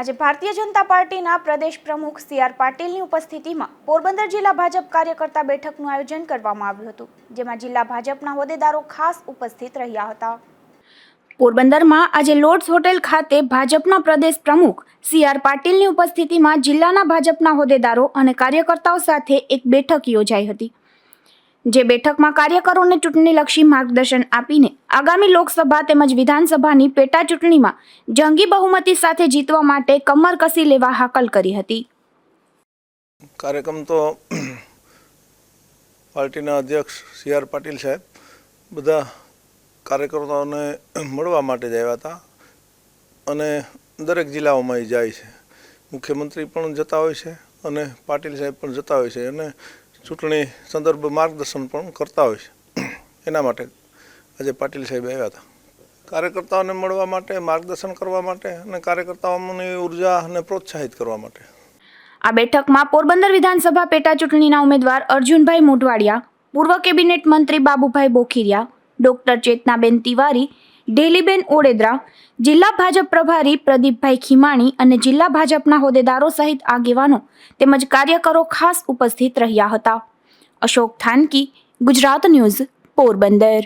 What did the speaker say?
આજે ભારતીય જનતા પાર્ટીના પ્રદેશ પ્રમુખ સી આર પાટીલની ઉપસ્થિતિમાં પોરબંદર જિલ્લા ભાજપ કાર્યકર્તા બેઠકનું આયોજન કરવામાં આવ્યું હતું, જેમાં જિલ્લા ભાજપના હોદ્દેદારો ખાસ ઉપસ્થિત રહ્યા હતા. પોરબંદરમાં આજે લોર્ડ્સ હોટેલ ખાતે ભાજપના પ્રદેશ પ્રમુખ સી આર પાટીલની ઉપસ્થિતિમાં જિલ્લાના ભાજપના હોદ્દેદારો અને કાર્યકર્તાઓ સાથે એક બેઠક યોજાઈ હતી. જે બેઠકમાં કાર્યકરોને ચૂંટણીલક્ષી માર્ગદર્શન આપીને આગામી લોકસભા તેમજ વિધાનસભાની પેટા ચૂંટણીમાં જંગી બહુમતી સાથે જીતવા માટે કમર કસી લેવા હાકલ કરી હતી. કાર્યક્રમ તો પાર્ટીના અધ્યક્ષ સી આર પાટીલ સાહેબ બધા કાર્યકર્તાઓને મળવા માટે જ હતા અને દરેક જિલ્લાઓમાં એ જાય છે. મુખ્યમંત્રી પણ જતા હોય છે અને પાટીલ સાહેબ પણ જતા હોય છે અને ચૂંટણી સંદર્ભ માર્ગદર્શન પણ કરતા હોય છે. એના માટે આજે પાટીલ સાહેબ આવ્યા હતા. કાર્યકર્તાઓને મળવા માટે, માર્ગદર્શન કરવા માટે અને કાર્યકર્તાઓની ઊર્જા અને પ્રોત્સાહિત કરવા માટે. આ બેઠકમાં પોરબંદર વિધાનસભા પેટા ચૂંટણીના ઉમેદવાર અર્જુનભાઈ મોઢવાડિયા, પૂર્વ કેબિનેટ મંત્રી બાબુભાઈ બોખીરિયા, ડોક્ટર ચેતનાબેન તિવારી ડેલીબેન ઓડેદરા, જિલ્લા ભાજપ પ્રભારી પ્રદીપભાઈ ખીમાણી અને જિલ્લા ભાજપના હોદ્દેદારો સહિત આગેવાનો તેમજ કાર્યકરો ખાસ ઉપસ્થિત રહ્યા હતા. અશોક થાનકી, ગુજરાત ન્યૂઝ, પોરબંદર.